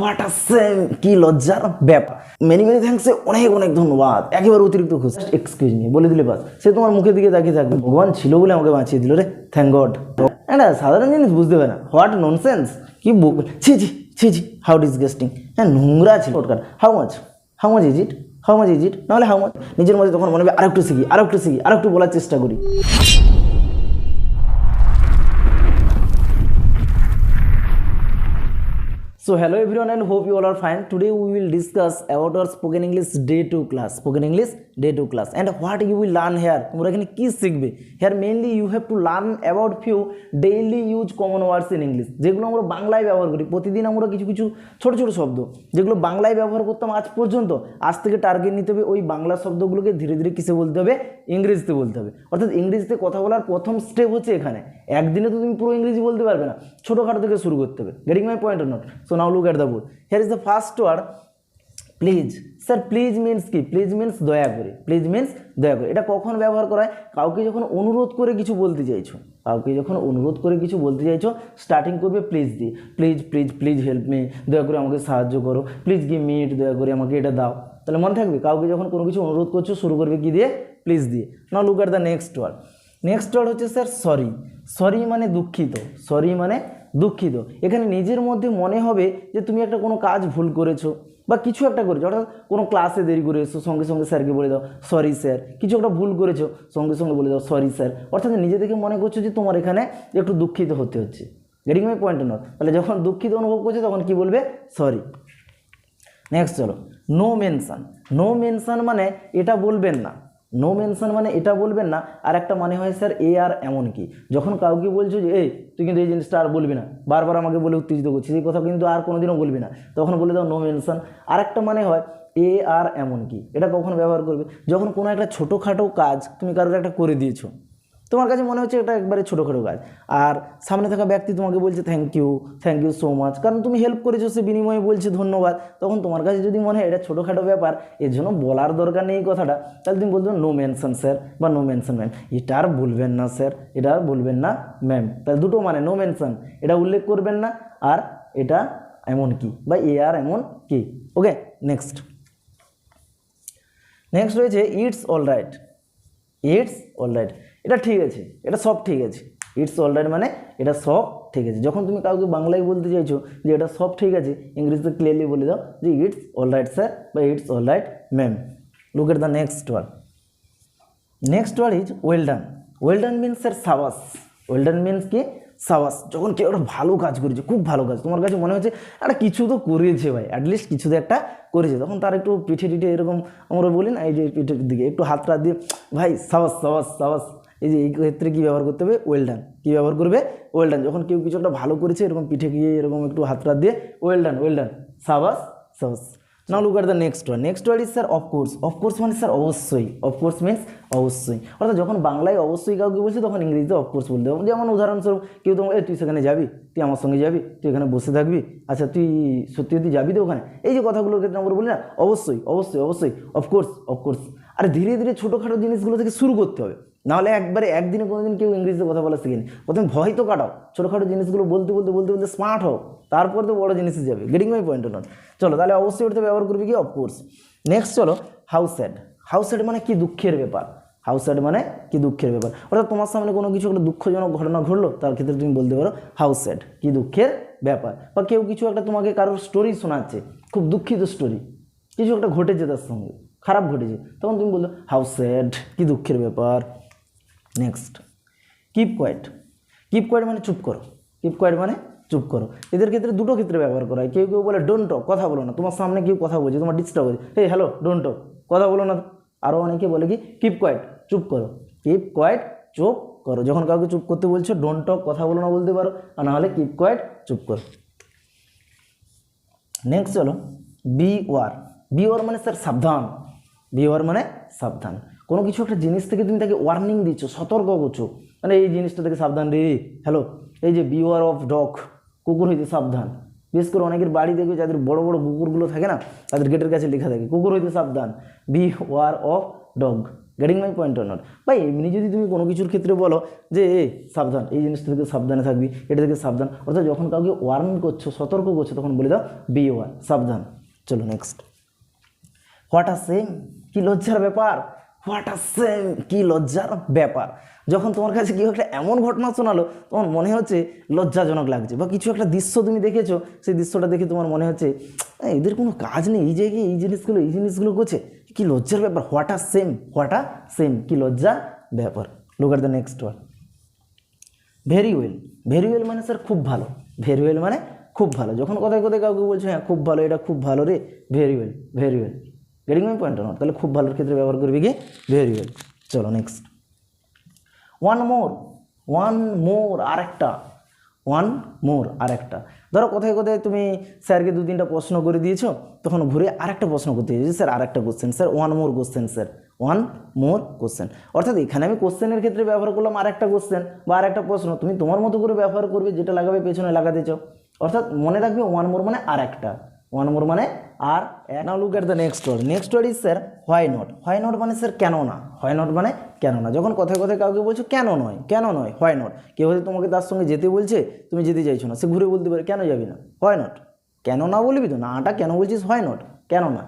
What a shame কি লজ্জার ব্যাপার। মেনি মেনি থ্যাঙ্কসে অনেক অনেক ধন্যবাদ। একেবারে অতিরিক্ত খুশি। এক্সকিউজ মি বলে দিলে বাস। সে তোমার মুখের দিকে তাকিয়ে থাকবে। ভগবান ছিল বলে আমাকে বাঁচিয়ে দিল রে। থ্যাংক গড একটা সাধারণ জিনিস বুঝতে পারে না। হোয়াট ননসেন্স কি বুক ছি ছি ছি ছি। হাউ ডিসগাস্টিং হ্যাঁ নোংরা ছিল। Oetker how much how much is it how much is it নাহলে হাউ মাছ নিজের মধ্যে তখন মনে হবে, আরেকটু শিখি আরেকটু শিখি, আরেকটু বলার চেষ্টা করি। So hello everyone and hope you all are fine. Today we will discuss about our spoken English day 2 class. Spoken English day 2 class and what you will learn here. তোমরা এখানে কি শিখবে here mainly you have to learn about few daily use common words in English যেগুলো আমরা বাংলায় ব্যবহার করি প্রতিদিন আমরা কিছু কিছু ছোট ছোট শব্দ যেগুলো বাংলায় ব্যবহার করতাম আজ পর্যন্ত আজ থেকে টার্গেট নিতে হবে ওই বাংলা শব্দগুলোকে ধীরে ধীরে কিসে বলতে হবে ইংরেজিতে বলতে হবে অর্থাৎ ইংরেজিতে কথা বলার প্রথম স্টেপ হচ্ছে এখানে একদিনে তো তুমি পুরো ইংরেজি বলতে পারবে না ছোটোখাটো থেকে শুরু করতে হবে getting my point not so now look at the book here is the first word please sir please means কি? প্লিজ মিন্স দয়া করে। প্লিজ মিন্স দয়া করে। এটা কখন ব্যবহার করা হয়? কাউকে যখন অনুরোধ করে কিছু বলতে চাইছো, কাউকে যখন অনুরোধ করে কিছু বলতে চাইছো স্টার্টিং করবে প্লিজ দিয়ে। Please please please help me দয়া করে আমাকে সাহায্য করো। প্লিজ গিভ মি ইট দয়া করে আমাকে এটা দাও। তাহলে মনে থাকবে, কাউকে যখন কোনো কিছু অনুরোধ করছ, শুরু করবে কি দিয়ে? প্লিজ দিয়ে। না look at the next word next word হচ্ছে স্যার সরি সরি মানে দুঃখিত। সরি মানে দুঃখিত। এখানে নিজের মধ্যে মনে হবে যে তুমি একটা কোনো কাজ ভুল করেছ বা কিছু একটা করেছ। অর্থাৎ কোনো ক্লাসে দেরি করে এসো সঙ্গে সঙ্গে স্যারকে বলে দাও সরি স্যার কিছু একটা ভুল করেছ, সঙ্গে সঙ্গে বলে দাও সরি স্যার অর্থাৎ নিজে থেকে মনে করছ যে তোমার এখানে একটু দুঃখিত হতে হচ্ছে। মাই পয়েন্ট নট তাহলে যখন দুঃখিত অনুভব করছ, তখন কি বলবে? সরি নেক্সট চলো। নো মেনশান নো মেনশান মানে এটা বলবেন না। নো মেনশন মানে এটা বলবেন না আর একটা মানে হয় স্যার এ আর এমন কি? যখন কাউকে বলছো যে, এই, তুই কিন্তু এই জিনিসটা আর বলবি না। বারবার আমাকে বলে উত্তেজিত করছিস, এই কথা কিন্তু আর কোনোদিনও বলবি না। তখন বলে দাও নো মেনশন আর একটা মানে হয় এ আর এমন কি? এটা কখন ব্যবহার করবে? যখন কোনো একটা ছোটোখাটো কাজ তুমি কারোর একটা করে দিয়েছ তোমার কাছে মনে হচ্ছে এটা একবারে ছোটোখাটো কাজ। আর সামনে থাকা ব্যক্তি তোমাকে বলছে thank you thank you so much কারণ তুমি হেল্প করেছ, সে বিনিময়ে বলছে ধন্যবাদ। তখন তোমার কাছে যদি মনে হয় এটা ছোটোখাটো ব্যাপার, এর জন্য বলার দরকার নেই কথাটা। তাহলে তুমি বলছো নো মেনশন স্যার বা নো মেনশন ম্যাম এটা আর বলবেন না স্যার এটা আর বলবেন না ম্যাম তাহলে দুটো মানে নো মেনশন এটা উল্লেখ করবেন না, আর এটা এমন কি, বা এ আর এমন কি? ওকে নেক্সট নেক্সট রয়েছে it's all right it's all right এটা ঠিক আছে, এটা সব ঠিক আছে। ইটস অল রাইট মানে এটা সব ঠিক আছে। যখন তুমি কাউকে বাংলায় বলতে চাইছো যে এটা সব ঠিক আছে, ইংরেজিতে ক্লিয়ারলি বলে দাও যে ইটস অল রাইট স্যার বা it's all right ma'am look at the next word next word is well done well done means sir সাবাস। ওয়েল ডান মিনস কি? সাবাস। যখন কেউ একটা ভালো কাজ করেছে, খুব ভালো কাজ, তোমার কাছে মনে হচ্ছে একটা কিছু তো করেছে ভাই অ্যাটলিস্ট কিছু তো একটা করেছে। তখন তার একটু পিঠে টিঠে এরকম আমরা বলি না, এই যে পিঠের দিকে, একটু হাত টাত দিয়ে, ভাই, সাবাস সাবাস সাবাস। এই যে এই ক্ষেত্রে কী ব্যবহার করতে হবে? ওয়েলডান কী ব্যবহার করবে? ওয়েল ডান যখন কেউ কিছু একটা ভালো করেছে, এরকম পিঠে গিয়ে এরকম একটু হাত টাত দিয়ে ওয়েলডান ওয়েলডান সাবাস সাবাস। Now look are the next one next word is sir of course of course মানে স্যার অবশ্যই। অফকোর্স মিনস অবশ্যই। অর্থাৎ যখন বাংলায় অবশ্যই কাউকে বলছে, তখন ইংরেজিতে অফকোর্স বলতে হবে। যেমন উদাহরণস্বরূপ, কেউ তোমার তুই সেখানে যাবি? তুই আমার সঙ্গে যাবি? তুই এখানে বসে থাকবি? আচ্ছা তুই সত্যি সত্যি যাবি তো ওখানে? এই যে কথাগুলোর ক্ষেত্রে আমরা বলি না, অবশ্যই অবশ্যই অবশ্যই অফকোর্স অফকোর্স আর ধীরে ধীরে ছোটোখাটো জিনিসগুলো থেকে শুরু করতে হবে। নাহলে একবারে একদিনে কোনো দিন কেউ ইংরেজিতে কথা বলা শিখেনি। প্রথমে ভয় তো কাটাও। ছোটোখাটো জিনিসগুলো বলতে বলতে বলতে বলতে স্মার্ট হও। তারপর তো বড় জিনিসে যাবে। গেটিং মাই পয়েন্ট নট চলো, তাহলে অবশ্যই ওটা ব্যবহার করবে কি? অফকোর্স নেক্সট চলো হাউস স্যাড হাউস স্যাড মানে কি দুঃখের ব্যাপার? হাউস স্যাড মানে কি দুঃখের ব্যাপার? অর্থাৎ তোমার সামনে কোনো কিছু একটা দুঃখজনক ঘটনা ঘটলো, তার ক্ষেত্রে তুমি বলতে পারো হাউস স্যাড কি দুঃখের ব্যাপার? বা কেউ কিছু একটা তোমাকে কারোর স্টোরি শোনাচ্ছে, খুব দুঃখিত স্টোরি কিছু একটা ঘটেছে তার সঙ্গে। খারাপ ঘটেছে। তখন তুমি বলল হাউস স্যাড কি দুঃখের ব্যাপার? Next keep quiet keep quiet মানে চুপ করো। কিপ কোয়াইট মানে চুপ করো। এদের ক্ষেত্রে দুটো ক্ষেত্রে ব্যবহার করা হয়। কেউ কেউ বলে ডোন্ট কথা বলো না। তোমার সামনে কেউ কথা বলছে, তোমার ডিস্টার্ব হচ্ছে। হে হ্যালো ডোন্ট কথা বলো না। আরও অনেকে বলে কি কিপ কোয়াইট চুপ করো। কিপ কোয়াইট চুপ করো। যখন কাউকে চুপ করতে বলছো ডোন্ট কথা বলো না বলতে পারো। আর নাহলে কিপ কোয়াইট চুপ করো। নেক্সট চলো বি ওয়ার বি ওয়ার মানে স্যার সাবধান। বি ওয়ার মানে সাবধান। কোনো কিছু একটা জিনিস থেকে তুমি তাকে ওয়ার্নিং দিচ্ছ, সতর্ক করছ। মানে এই জিনিসটা থেকে সাবধান রে হ্যালো এই যে বি ওয়ার অফ ডগ কুকুর হইতে সাবধান। বিশেষ করে অনেকের বাড়ি দেখবে যাদের বড় বড় কুকুরগুলো থাকে না, তাদের গেটের কাছে লেখা থাকে, কুকুর হইতে সাবধান। Beware of dog getting my point or not বা এমনি যদি তুমি কোনো কিছুর ক্ষেত্রে বলো যে, এ, সাবধান, এই জিনিসটা থেকে সাবধানে থাকবি, এটা থেকে সাবধান। অর্থাৎ যখন কাউকে ওয়ার্ন করছ, সতর্ক করছ, তখন বলে দাও বি ওয়ার সাবধান। চলো নেক্সট হোয়াট আর সেম? কি লজ্জার ব্যাপার? হোয়াট সেম কি লজ্জার ব্যাপার। যখন তোমার কাছে কেউ একটা এমন ঘটনা শোনালো তোমার মনে হচ্ছে লজ্জাজনক লাগছে। বা কিছু একটা দৃশ্য তুমি দেখেছ, সেই দৃশ্যটা দেখে তোমার মনে হচ্ছে এদের কোনো কাজ নেই, এই জায়গায় এই জিনিসগুলো এই জিনিসগুলো করছে? কি লজ্জার ব্যাপার what a shame what a shame কি লজ্জার ব্যাপার। Look R the next one very well very well মানে স্যার খুব ভালো ভেরি ওয়েল মানে খুব ভালো। যখন কোথায় কোথায় কাউকে বলছো হ্যাঁ খুব ভালো, এটা খুব ভালো রে very well very well getting my point not তাহলে খুব ভালোর ক্ষেত্রে ব্যবহার করবি ভেরি ওয়েল চলো next one more one more আরেকটা। ওয়ান মোর আরেকটা। ধরো কোথায় কোথায় তুমি স্যারকে দু তিনটা প্রশ্ন করে দিয়েছ, তখন ঘুরে আরেকটা প্রশ্ন করতে দিয়েছি স্যার, আরেকটা question sir one more question sir. One more question অর্থাৎ এখানে আমি কোশ্চেনের ক্ষেত্রে ব্যবহার করলাম আরেকটা কোশ্চেন বা আর একটা প্রশ্ন। তুমি তোমার মতো করে ব্যবহার করবে যেটা লাগাবে, পেছনে লাগাতে চাও। অর্থাৎ মনে রাখবে ওয়ান মোর মানে আরেকটা। ওয়ান মোর মানে আর now look at the next word next word is sir why not why not মানে স্যার কেন না? হোয়াই নট মানে কেন না? যখন কথায় কথায় কাউকে বলছো, কেন নয়? কেন নয়? হোয়াই নট কেউ হয়তো তোমাকে তার সঙ্গে যেতে বলছে, তুমি যেতে চাইছো না। সে ঘুরে বলতে পারে, কেন যাবি না? হোয়াই নট কেন না বলবি তো? না নাটা কেন বলছিস? হোয়াই নট কেন না?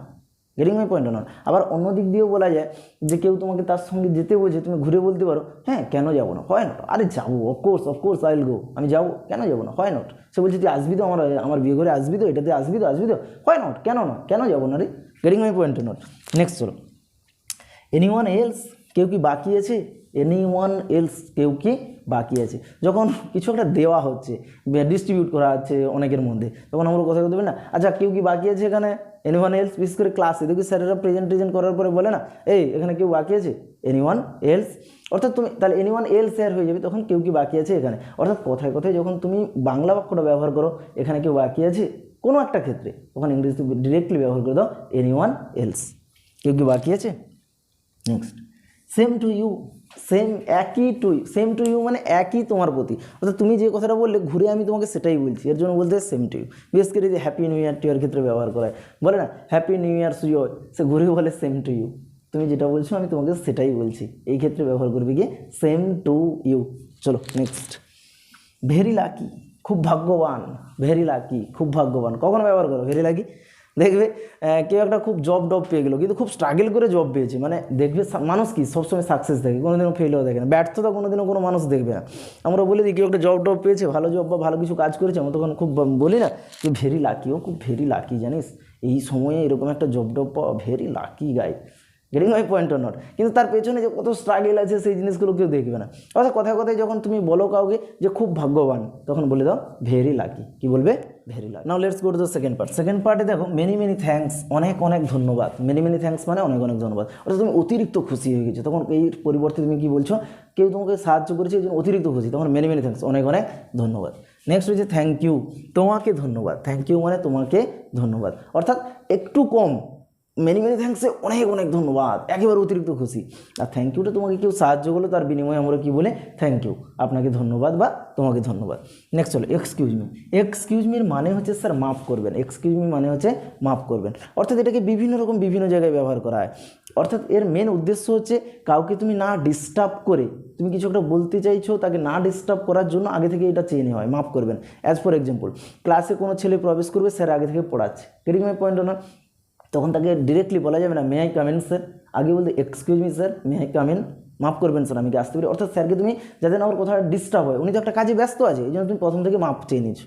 গেটিং মাই পয়েন্ট নট আবার অন্য দিক দিয়েও বলা যায় যে কেউ তোমাকে তার সঙ্গে যেতে বলছে, তুমি ঘুরে বলতে পারো হ্যাঁ কেন যাব না? হয় নট আরে যাব of course of course I will go আমি যাব, কেন যাব না? হয় নট সে বলছে, তুই আসবি তো আমার আমার বিয়ে করে আসবি তো, এটাতে আসবি তো আসবি তো? হয় নট কেন না? কেন যাব না রে? Getting my point not next চলো এনি ওয়ান এলস কেউ কি বাকি আছে? এনি ওয়ান এলস কেউ কি বাকি আছে? যখন কিছু একটা দেওয়া হচ্ছে ডিস্ট্রিবিউট করা হচ্ছে অনেকের মধ্যে, তখন আমরা কথা বলতে পারি না আচ্ছা কেউ কি বাকি আছে এখানে? এনি ওয়ান এলস বিশেষ করে ক্লাসে দেখি স্যারেরা প্রেজেন্ট প্রেজেন্টেশন করার পরে বলে না, এই, এখানে কেউ বাকি আছে? এনি ওয়ান এলস অর্থাৎ তুমি, তাহলে এনি ওয়ান এলস স্যার হয়ে যাবে, তখন কেউ কি বাকি আছে এখানে? অর্থাৎ কথায় কথায় যখন তুমি বাংলা বাক্যটা ব্যবহার করো, এখানে কেউ বাকি আছে? কোনো একটা ক্ষেত্রে। তখন ইংরেজিতে ডিরেক্টলি ব্যবহার করে দাও এনি ওয়ান এলস কেউ কি বাকি আছে? Next same to you same একই টু সেম টু ইউ মানে একই তোমার প্রতি। অর্থাৎ তুমি যে কথাটা বললে, ঘুরে আমি তোমাকে সেটাই বলছি। এর জন্য বলতে সেম টু ইউ বিশেষ করে যে happy new year to year ক্ষেত্রে ব্যবহার করা বলে না হ্যাপি নিউ ইয়ার সুইও সে ঘুরে বলে সেম টু ইউ তুমি যেটা বলছো, আমি তোমাকে সেটাই বলছি। এই ক্ষেত্রে ব্যবহার করবে কি সেম টু ইউ চলো নেক্সট ভেরি লাকি খুব ভাগ্যবান। ভেরি লাকি খুব ভাগ্যবান। কখন ব্যবহার করো। ভেরি লাকি দেখবে কেউ একটা খুব জব ডব পেয়ে গেলো, কিন্তু খুব স্ট্রাগল করে জব পেয়েছে। মানে দেখবে মানুষ কি, সবসময় সাকসেস দেখে, কোনোদিনও ফেলও দেখে না। ব্যর্থতা কোনোদিনও কোনো মানুষ দেখবে না। আমরা বলি দিই কেউ একটা জব ডব পেয়েছে, ভালো জব বা ভালো কিছু কাজ করেছে, আমরা তখন খুব বলি না যে ভেরি লাকি ও খুব ভেরি লাকি জানিস? এই সময়ে এরকম একটা জব ডব পাওয়া very lucky guy getting my point or not কিন্তু তার পেছনে যে কত স্ট্রাগল আছে, সেই জিনিসগুলো কেউ দেখবে না। অর্থাৎ কথায় কথায় যখন তুমি বলো কাউকে যে, খুব ভাগ্যবান, তখন বলে দাও ভেরি লাকি কি বলবে? Very lucky now let's go to the second part second পার্টে দেখো মেনি মেনি থ্যাঙ্কস অনেক অনেক ধন্যবাদ। মেনি মেনি থ্যাঙ্কস মানে অনেক অনেক ধন্যবাদ। অর্থাৎ তুমি অতিরিক্ত খুশি হয়ে গেছো। তখন এই পরিবর্তে তুমি কি বলছো? কেউ তোমাকে সাহায্য করেছে এই জন্য অতিরিক্ত খুশি। তখন মেনি মেনি থ্যাঙ্কস অনেক অনেক ধন্যবাদ। নেক্সট হচ্ছে থ্যাংক ইউ তোমাকে ধন্যবাদ। থ্যাংক ইউ মানে তোমাকে ধন্যবাদ। অর্থাৎ একটু কম মেনি মেনি থ্যাঙ্কসে অনেক অনেক ধন্যবাদ। একেবারে অতিরিক্ত খুশি। আর থ্যাংক ইউটা তোমাকে কেউ সাহায্য করল তার বিনিময়ে আমরা কি বলে? থ্যাংক ইউ আপনাকে ধন্যবাদ বা তোমাকে ধন্যবাদ। নেক্সট হলো এক্সকিউজ মি এক্সকিউজ মির মানে হচ্ছে স্যার মাফ করবেন। এক্সকিউজ মি মানে হচ্ছে, মাফ করবেন। অর্থাৎ এটাকে বিভিন্ন রকম, বিভিন্ন জায়গায় ব্যবহার করা হয়। অর্থাৎ এর মেন উদ্দেশ্য হচ্ছে, কাউকে তুমি না ডিস্টার্ব করে, তুমি কিছু একটা বলতে চাইছো, তাকে না ডিস্টার্ব করার জন্য আগে থেকে এটা চেয়ে নেওয়া হয়। মাফ করবেন। অ্যাজ ফর এক্সাম্পল ক্লাসে কোনো ছেলে প্রবেশ করবে স্যার আগে থেকে পড়াচ্ছে। গেটিং মাই পয়েন্ট না তখন তাকে ডিরেক্টলি বলা যাবে না মে আই কামেন স্যার আগে বলতে excuse me sir may I come in মাফ করবেন স্যার আমি কি আসতে পারি? অর্থাৎ স্যারকে তুমি যাতে না ওর কোথাও ডিস্টার্ব হয়, উনি তো একটা কাজে ব্যস্ত আছে, এই জন্য তুমি প্রথম থেকে মাপ চেয়ে নিচ্ছ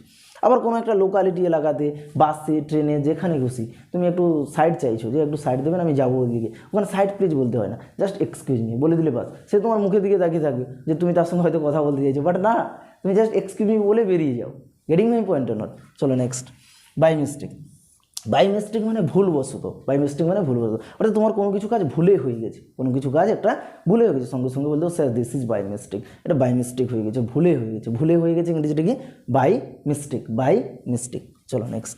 আবার কোনো একটা লোকালিটি এলাকাতে বাসে ট্রেনে যেখানে খুশি, তুমি একটু সাইড চাইছো, যে একটু সাইড দেবেন, আমি যাব ওইদিকে ওখানে সাইড প্লিজ বলতে হয় না জাস্ট এক্সকিউজ মি বলে দিলে বাস। সে তোমার মুখের দিকে তাকিয়ে থাকবে, যে তুমি তার সঙ্গে হয়তো কথা বলতে চাইছো বাট না, তুমি জাস্ট এক্সকিউজ মি বলে বেরিয়ে যাও। গেটিং মাই পয়েন্ট নট চলো next by mistake by mistake মানে ভুলবশত বাই মিস্টেক মানে ভুলবশত অর্থাৎ তোমার কোনো কিছু কাজ ভুলে হয়ে গেছে। কোনো কিছু কাজ একটা ভুলে হয়ে গেছে। সঙ্গে সঙ্গে বলতে sir this is by mistake এটা বাই মিস্টেক হয়ে গেছে। ভুলে হয়ে গেছে। ভুলে হয়ে গেছে ইংরেজিটা কি? বাই মিস্টেক বাই মিস্টেক চলো next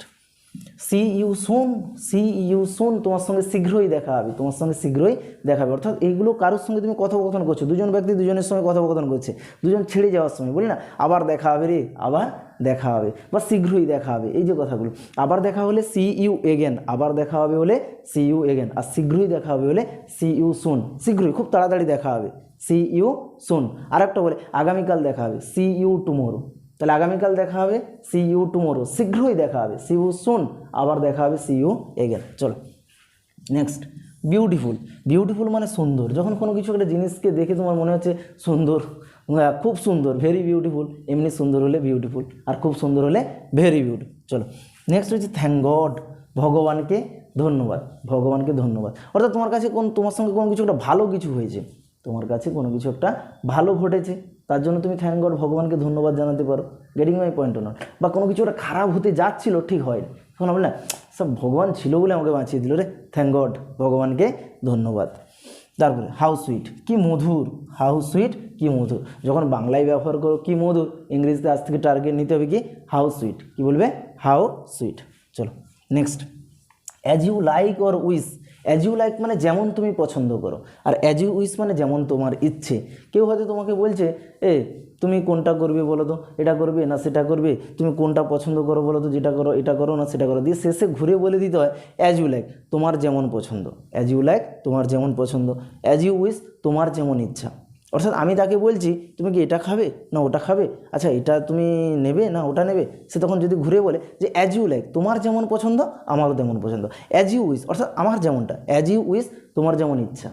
see you soon see you soon, তোমার সঙ্গে শীঘ্রই দেখা হবে, তোমার সঙ্গে শীঘ্রই দেখা হবে। অর্থাৎ এইগুলো কারোর সঙ্গে তুমি কথোপকথন করছ। দুজন ব্যক্তি দুজনের সঙ্গে কথোপকথন করছে। দুজন ছেড়ে যাওয়ার সময় বলি না? আবার দেখা হবে রে, আবার দেখা হবে বা শীঘ্রই দেখা হবে, এই যে কথাগুলো। আবার দেখা হলে সি ইউ এগেন আবার দেখা হবে হলে সি ইউ এগেন আর শীঘ্রই দেখা হবে হলে সি ইউ সুন। শীঘ্রই, খুব তাড়াতাড়ি দেখা হবে সি ইউ সুন। আর একটা বলে, আগামীকাল দেখা হবে সি ইউ টুমোরো। তাহলে আগামীকাল দেখা হবে সি ইউ টুমোরো শীঘ্রই দেখা হবে সি ইউ সুন আবার দেখা হবে সি ইউ এগেন চলো নেক্সট বিউটিফুল বিউটিফুল মানে সুন্দর যখন কোনো কিছু একটা জিনিসকে দেখে তোমার মনে হচ্ছে সুন্দর আহ, খুব সুন্দর ভেরি বিউটিফুল এমনি সুন্দর হলে বিউটিফুল আর খুব সুন্দর হলে ভেরি বিউটিফুল চলো নেক্সট হচ্ছে থ্যাংক গড ভগবানকে ধন্যবাদ ভগবানকে ধন্যবাদ অর্থাৎ তোমার কাছে কোন তোমার সঙ্গে কোনো কিছু একটা ভালো কিছু হয়েছে তোমার কাছে কোনো কিছু একটা ভালো ঘটেছে তার জন্য তুমি থ্যাংক গড ভগবানকে ধন্যবাদ জানাতে পারো। গেটিং মাই পয়েন্ট নট বা কোনো কিছু একটা খারাপ হতে যাচ্ছিল, ঠিক হয়নি। তখন আমি না সব ভগবান ছিল বলে আমাকে বাঁচিয়ে দিল রে। থ্যাংক গড ভগবানকে ধন্যবাদ। তারপরে হাউ সুইট কি মধুর হাউ সুইট কি মধুর। যখন বাংলায় ব্যবহার করো, কি মধুর। ইংরেজিতে আজ থেকে টার্গেট নিতে হবে কি? হাউ সুইট কি বলবে? হাউ সুইট চলো। Next as you like or wish as you like মানে যেমন তুমি পছন্দ করো। আর অ্যাজ ইউ উইস মানে যেমন তোমার ইচ্ছে। কেউ হয়তো তোমাকে বলছে, এ, তুমি কোনটা করবে বলো তো? এটা করবে না সেটা করবে? তুমি কোনটা পছন্দ করো বলো তো? যেটা করো, এটা করো না সেটা করো? দিয়ে শেষে ঘুরে বলে দিতে হয় অ্যাজ ইউ লাইক তোমার যেমন পছন্দ। অ্যাজ ইউ লাইক তোমার যেমন পছন্দ। অ্যাজ ইউ উইস তোমার যেমন ইচ্ছা। অর্থাৎ আমি তাকে বলছি, তুমি কি এটা খাবে? না, ওটা খাবে? আচ্ছা এটা তুমি নেবে? না, ওটা নেবে? সে তখন যদি ঘুরে বলে যে অ্যাজ ইউ লাইক তোমার যেমন পছন্দ, আমারও তেমন পছন্দ। অ্যাজ ইউ উইস অর্থাৎ আমার যেমনটা। অ্যাজ ইউ উইস তোমার যেমন ইচ্ছা।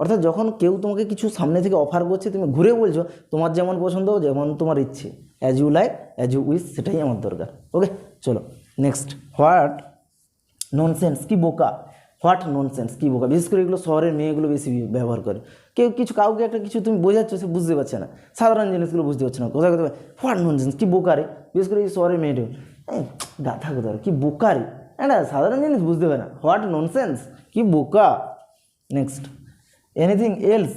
অর্থাৎ যখন কেউ তোমাকে কিছু সামনে থেকে অফার করছে, তুমি ঘুরে বলছো, তোমার যেমন পছন্দ, যেমন তোমার ইচ্ছে। As you like as you wish সেটাই আমার দরকার। ওকে চলো নেক্সট হোয়াট ননসেন্স কি বোকা? হোয়াট ননসেন্স কি বোকা? বিশেষ করে এগুলো শহরের মেয়েগুলো বেশি ব্যবহার করে। কেউ কিছু, কাউকে একটা কিছু তুমি বোঝাচ্ছ, সে বুঝতে পারছে না। সাধারণ জিনিসগুলো বুঝতে পারছে না। কোথায় কোথায় হোয়াট ননসেন্স, কি বোকা রে বিশেষ করে এই শহরের মেয়েটা গাথা কোথায় কি বোকা রে একটা সাধারণ জিনিস, বুঝতে পারে না। What nonsense? কি বোকা? নেক্সট এনিথিং এলস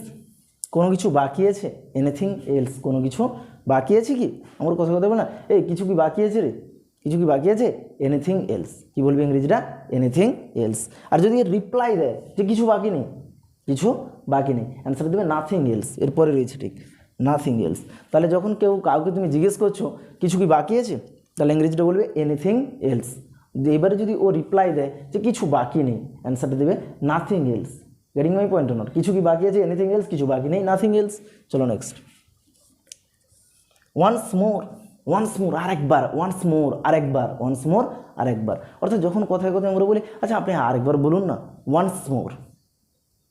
কোনো কিছু বাকি আছে? এনিথিং এলস কোনো কিছু বাকি আছে কি? আমার কথা কথা বল না? এই, কিছু কি বাকি আছে রে? কিছু কি বাকি আছে? এনিথিং এলস কি বলবে ইংরেজিটা? এনিথিং এলস আর যদি রিপ্লাই দেয় যে কিছু বাকি নেই কিছু বাকি নেই। অ্যান্সার দেবে নাথিং এলস এরপরে রয়েছে ঠিক নাথিং এলস তাহলে যখন কেউ কাউকে তুমি জিজ্ঞেস করছ, কিছু কি বাকি আছে? তাহলে ইংরেজিটা বলবে এনিথিং এলস এবারে যদি ও রিপ্লাই দেয় যে, কিছু বাকি নেই অ্যান্সারটা দেবে nothing else getting my point not কিছু কি বাকি আছে? এনিথিং এলস কিছু বাকি নেই নাথিং এলস চলো next once more once more আরেকবার ওয়ান্স মোর আরেকবার ওয়ান্স মোর আরেকবার। অর্থাৎ যখন কথায় কথায় আমরা বলি আচ্ছা আপনি আরেকবার বলুন না ওয়ান্স মোর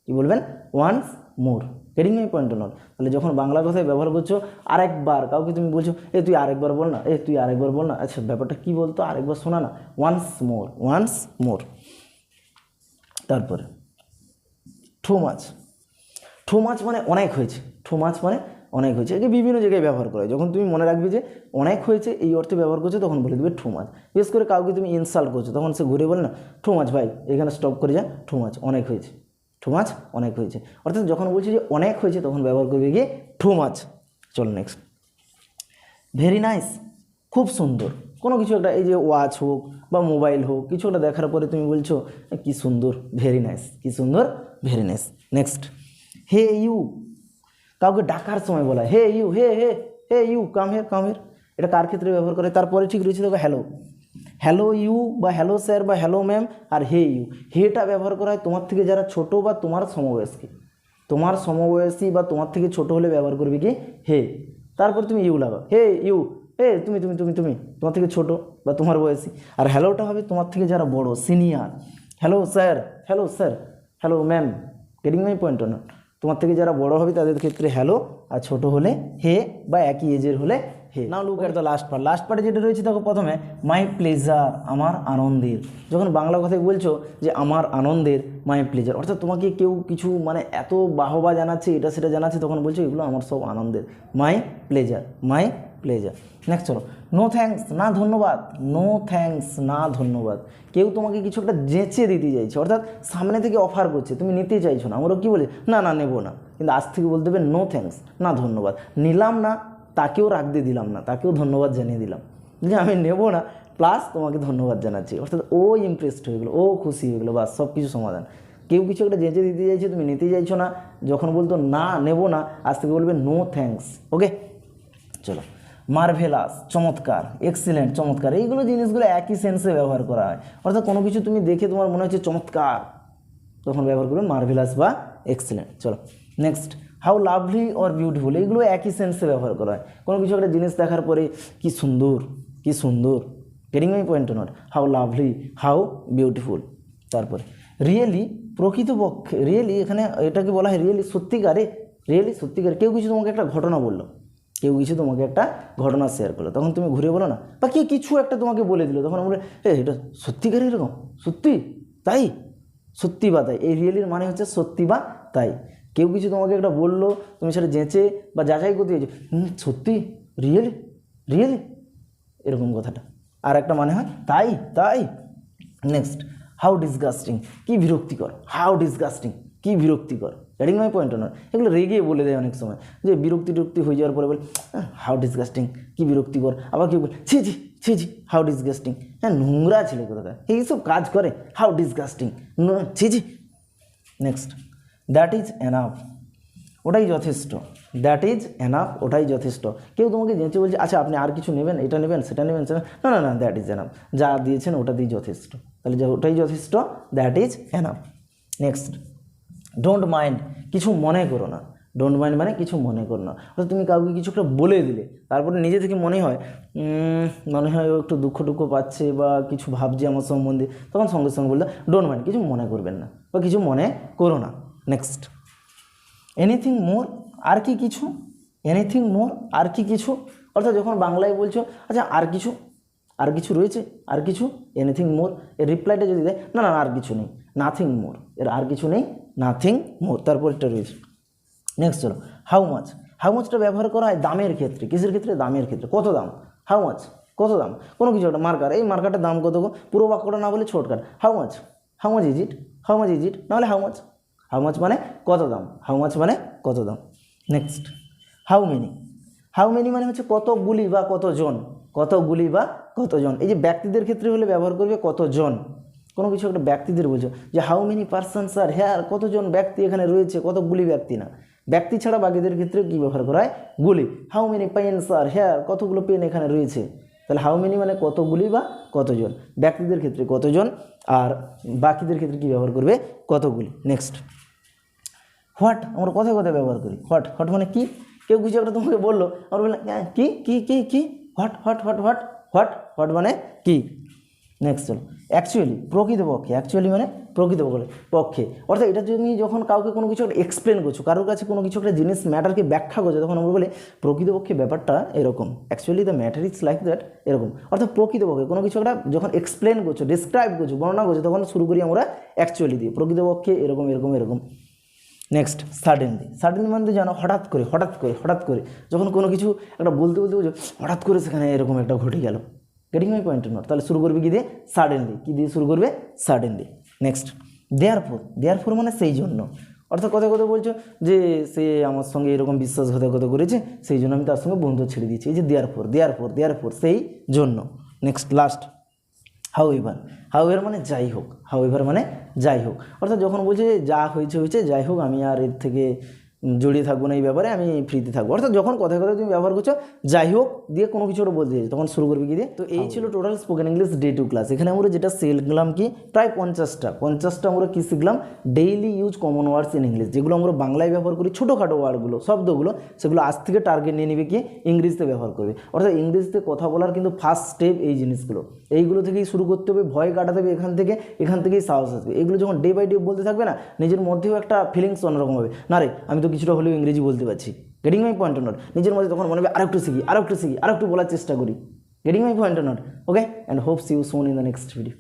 কি বলবেন? Once more getting my point not তাহলে যখন বাংলা কথায় ব্যবহার করছ, আরেকবার, কাউকে তুমি বলছো, এ, তুই আরেকবার বল না, এ, তুই আরেকবার বল না। আচ্ছা ব্যাপারটা কী বলতো? আরেকবার শোনা না। ওয়ান্স মোর ওয়ান্স মোর তারপরে ঠো মাছ ঠো মাছ মানে অনেক হয়েছে। ঠো মাছ মানে অনেক হয়েছে। একে বিভিন্ন জায়গায় ব্যবহার করে যখন তুমি মনে রাখবে যে অনেক হয়েছে, এই অর্থে ব্যবহার করছ, তখন বলে দেবে ঠো মাছ বিশেষ করে কাউকে তুমি ইনসাল্ট করছ, তখন সে ঘুরে বলে না ঠো মাছ ভাই, এখানে স্টপ করে যা। ঠো মাছ অনেক হয়েছে। ঠো মাছ অনেক হয়েছে। অর্থাৎ যখন বলছি যে অনেক হয়েছে তখন ব্যবহার করবে গিয়ে ঠো মাছ চল নেক্সট ভেরি নাইস খুব সুন্দর। কোনো কিছু একটা এই যে ওয়াচ হোক বা মোবাইল হোক কিছু একটা দেখার পরে তুমি বলছো "এ, কি সুন্দর ভেরি নাইস কি সুন্দর very nice next hey you কাউকে ডাকার সময় বলা হে you hey hey hey you come হের কাম হের এটা কার ক্ষেত্রে ব্যবহার করে? তারপরে ঠিক রয়েছে দেখো হ্যালো হ্যালো ইউ বা হ্যালো স্যার বা হ্যালো ম্যাম আর হে ইউ। হেটা ব্যবহার করা হয় তোমার থেকে যারা ছোট বা তোমার সমবয়স্ক। তোমার সমবয়সী বা তোমার থেকে ছোট হলে ব্যবহার করবে কি? হে। তারপর তুমি ইউ লাগাও। হে ইউ। হে তুমি তুমি তুমি তুমি। তোমার থেকে ছোট বা তোমার বয়সী। আর হ্যালোটা হবে তোমার থেকে যারা বড়, senior. Hello sir hello sir, hello ma'am. Getting my point না তোমার থেকে যারা বড় হবে তাদের ক্ষেত্রে হ্যালো আর ছোট হলে হে বা একই এজের হলে now look at the last part last পার্টে যেটা রয়েছে দেখো প্রথমে মাই প্লেজার আমার আনন্দের। যখন বাংলা কথায় বলছো যে আমার আনন্দের মাই প্লেজার অর্থাৎ তোমাকে কেউ কিছু মানে এত বাহবা জানাচ্ছে এটা সেটা জানাচ্ছে তখন বলছো এগুলো আমার সব আনন্দের। My pleasure my pleasure next চলো। নো থ্যাঙ্কস না ধন্যবাদ। নো থ্যাঙ্কস না ধন্যবাদ। কেউ তোমাকে কিছু একটা জেঁচে দিতে চাইছে অর্থাৎ সামনে থেকে অফার করছে তুমি নিতে চাইছো না। আমরা কি বলি না না নেব না। কিন্তু আজ থেকে বলতে হবে নো থ্যাঙ্কস না ধন্যবাদ। নিলাম না তাকেও রাখতে দিলাম না, তাকেও ধন্যবাদ জানিয়ে দিলাম। যে আমি নেব না প্লাস তোমাকে ধন্যবাদ জানাচ্ছি। অর্থাৎ ও ইমপ্রেসড হয়ে গেলো, ও খুশি হয়ে গেলো, বাস সব কিছু সমাধান। কেউ কিছু একটা যেঁচে দিতে চাইছে, তুমি নিতে চাইছো না, যখন বলতো না, নেব না, আজ থেকে বলবে নো থ্যাঙ্কস ওকে চলো। মার্ভেলাস চমৎকার এক্সিলেন্ট চমৎকার, এইগুলো জিনিসগুলো একই সেন্সে ব্যবহার করা হয়। অর্থাৎ কোনো কিছু তুমি দেখে তোমার মনে হচ্ছে চমৎকার, তখন ব্যবহার করবে মার্ভেলাস বা এক্সিলেন্ট চলো। Next how lovely or beautiful এইগুলো একই সেন্সে ব্যবহার করা হয়। কোনো কিছু একটা জিনিস দেখার পরে, কি সুন্দর কি সুন্দর। Getting my point not how lovely how beautiful তারপরে রিয়েলি প্রকৃতপক্ষে রিয়েলি এখানে এটাকে বলা হয় রিয়েলি সত্যিকারে রিয়েলি সত্যিকারে। কেউ কিছু তোমাকে একটা ঘটনা বলল, কেউ কিছু তোমাকে একটা ঘটনা শেয়ার করল। তখন তুমি ঘুরে বলো না। বা কেউ কিছু একটা তোমাকে বলে দিল। তখন বলে এ, এটা সত্যিকার এরকম? সত্যি? তাই? সত্যি বা তাই? এই রিয়েলির মানে হচ্ছে সত্যি বা তাই। কেউ কিছু তোমাকে একটা বলল, তুমি সেটা যেচে বা যাচাই করতে চাইছো, হুম, সত্যি? রিয়েলি রিয়েলি এরকম কথাটা। আর একটা মানে হয়, তাই তাই? নেক্সট হাউ ডিসগাস্টিং কি বিরক্তিকর হাউ ডিসগাস্টিং কি বিরক্তিকর। রেডিং মাই পয়েন্ট নয় এগুলো রেগে বলে দেয় অনেক সময়, যে বিরক্তি টিরক্তি হয়ে যাওয়ার পরে বলে হাউ ডিসগাস্টিং কী বিরক্তিকর। আবার কেউ বলে, ছি ছি ছি ছি হাউ ডিসগাস্টিং হ্যাঁ নোংরা ছেলে কোথাকার? এইসব কাজ করে হাউ ডিসগাস্টিং ছি ছি। নেক্সট দ্যাট ইজ এনাফ ওটাই যথেষ্ট। দ্যাট ইজ এনাফ ওটাই যথেষ্ট। কেউ তোমাকে যেঁচে বলছে আচ্ছা আপনি আর কিছু নেবেন? এটা নেবেন, সেটা নেবেন, সেটা না না না দ্যাট ইজ এনাফ যা দিয়েছেন ওটা ওটাতেই যথেষ্ট। তাহলে ওটাই যথেষ্ট that is enough next don't mind কিছু মনে করো না। ডোন্ট মাইন্ড মানে কিছু মনে করো না। অর্থাৎ তুমি কাউকে কিছু একটা বলে দিলে, তারপরে নিজে থেকে মনে হয় মনে হয় ও একটু দুঃখ টুক্ষ পাচ্ছে বা কিছু ভাবছে আমার সম্বন্ধে। তখন সঙ্গে সঙ্গে বললে ডোন্ট মাইন্ড কিছু মনে করবেন না বা কিছু মনে করো না। নেক্সট এনিথিং মোর আর কি কিছু? এনিথিং মোর আর কি কিছু? অর্থাৎ যখন বাংলায় বলছো আচ্ছা আর কিছু? আর কিছু রয়েছে? আর কিছু? এনিথিং মোর এর রিপ্লাইটা যদি দেয়, না না আর কিছু নেই। নাথিং মোর এর আর কিছু নেই নাথিং মোর তারপর এটা রয়েছে। নেক্সট চলো। হাউ মাছ হাউ মাছটা ব্যবহার করা হয়? দামের ক্ষেত্রে। কিসের ক্ষেত্রে? দামের ক্ষেত্রে। কত দাম? হাউ মাছ কত দাম? কোনো কিছু একটা মার্কার এই মার্কারটার দাম কত পুরো বাক্যটা না বলে shortcut how much how much is it how much is it নাহলে হাউ মাছ হাউ মাছ মানে কত দাম? হাউ মাছ মানে কত দাম? Next how many how many মানে হচ্ছে কতগুলি বা কতজন কতগুলি বা কতজন এই যে ব্যক্তিদের ক্ষেত্রে হলে ব্যবহার করবে কতজন কোনো কিছু একটা ব্যক্তিদের বলছো। যে হাউ মেনি পার্সনস আর হ্যাঁ কতজন ব্যক্তি এখানে রয়েছে? কতগুলি ব্যক্তি না? ব্যক্তি ছাড়া বাকিদের ক্ষেত্রে কী ব্যবহার করা হয়? গুলি। হাউ মেনি পেন্স আর হ্যাঁ কতগুলো পেন এখানে রয়েছে? তাহলে হাউ মেনি মানে কতগুলি বা কতজন ব্যক্তিদের ক্ষেত্রে কতজন আর বাকিদের ক্ষেত্রে কী ব্যবহার করবে? কতগুলি নেক্সট হোয়াট? আমরা কথায় কথায় ব্যবহার করি। হোয়াট? হোয়াট মানে কি? কেউ কিছু একটা তোমাকে বলল, আমরা বললাম হ্যাঁ কি? কি? কি? কি? What? What? What? What? What? What মানে কি? নেক্সট চলো। অ্যাকচুয়ালি প্রকৃতপক্ষে অ্যাকচুয়ালি মানে প্রকৃতপক্ষে, পক্ষে। অর্থাৎ এটা তুমি যখন কাউকে কোনো কিছু একটা এক্সপ্লেন করছ, কারোর কাছে কোনো কিছু একটা জিনিস ম্যাটারকে ব্যাখ্যা করছ, তখন আমরা বলি, প্রকৃতপক্ষে ব্যাপারটা এরকম। Actually the matter is like that এরকম। অর্থাৎ প্রকৃতপক্ষে কোনো কিছু একটা যখন এক্সপ্লেন করছ ডিসক্রাইব করছ, বর্ণনা করছ, তখন শুরু করি আমরা অ্যাকচুয়ালি দিয়ে। প্রকৃতপক্ষে এরকম এরকম এরকম। নেক্সট সাডেনলি সাডেনলি মানে জানো হঠাৎ করে হঠাৎ করে হঠাৎ করে। যখন কোনো কিছু একটা বলতে বলতে বলছো হঠাৎ করে সেখানে এরকম একটা ঘটে গেল। গেটিং মাই পয়েন্ট নট তাহলে শুরু করবে কি দিয়ে? সাডেনলি কী দিয়ে শুরু করবে? Suddenly next therefore therefore মানে সেই জন্য। অর্থাৎ কথা কথা বলছো? যে সে আমার সঙ্গে এরকম বিশ্বাসঘাতকতা করেছে, সেই জন্য আমি তার সঙ্গে বন্ধু ছেড়ে দিয়েছি। এই যে therefore therefore therefore সেই জন্য। Next last however however মানে যাই হোক হাউ এভার মানে যাই হোক। অর্থাৎ যখন বলছে যে হয়েছে হয়েছে, যাই হোক, আমি আর এর থেকে জড়িয়ে থাকব না এই ব্যাপারে আমি ফ্রিতে থাকব। অর্থাৎ যখন কথায় কথা তুমি ব্যবহার করছ যাই হোক দিয়ে কোনো কিছু ওটা বলতে চাইছো তখন শুরু করবে কি দিয়ে? তো এই ছিল total spoken English day two class এখানে আমরা যেটা শিখলাম কি প্রায় পঞ্চাশটা। পঞ্চাশটা আমরা কি শিখলাম? Daily use common words in English যেগুলো আমরা বাংলায় ব্যবহার করি ছোটোখাটো ওয়ার্ডগুলো শব্দগুলো সেগুলো আজ থেকে টার্গেট নিয়ে নিবে কি? ইংরেজিতে ব্যবহার করবে। অর্থাৎ ইংরেজিতে কথা বলার কিন্তু ফার্স্ট স্টেপ এই জিনিসগুলো। এইগুলো থেকেই শুরু করতে হবে ভয় কাটাতে হবে এখান থেকে এখান থেকেই সাহস আসবে। এগুলো যখন ডে বাই ডে বলতে থাকবে না নিজের মধ্যেও একটা ফিলিংস অন্যরকম হবে। না রে আমি তো কিছুটা হলেও ইংরেজি বলতে পারছি। গেটিং মাই পয়েন্ট নট নিজের মধ্যে তখন মনে হবে, আরেকটু শিখি আরেকটু শিখি, আরেকটু বলার চেষ্টা করি। Getting my point not okay and hopes you soon in the next video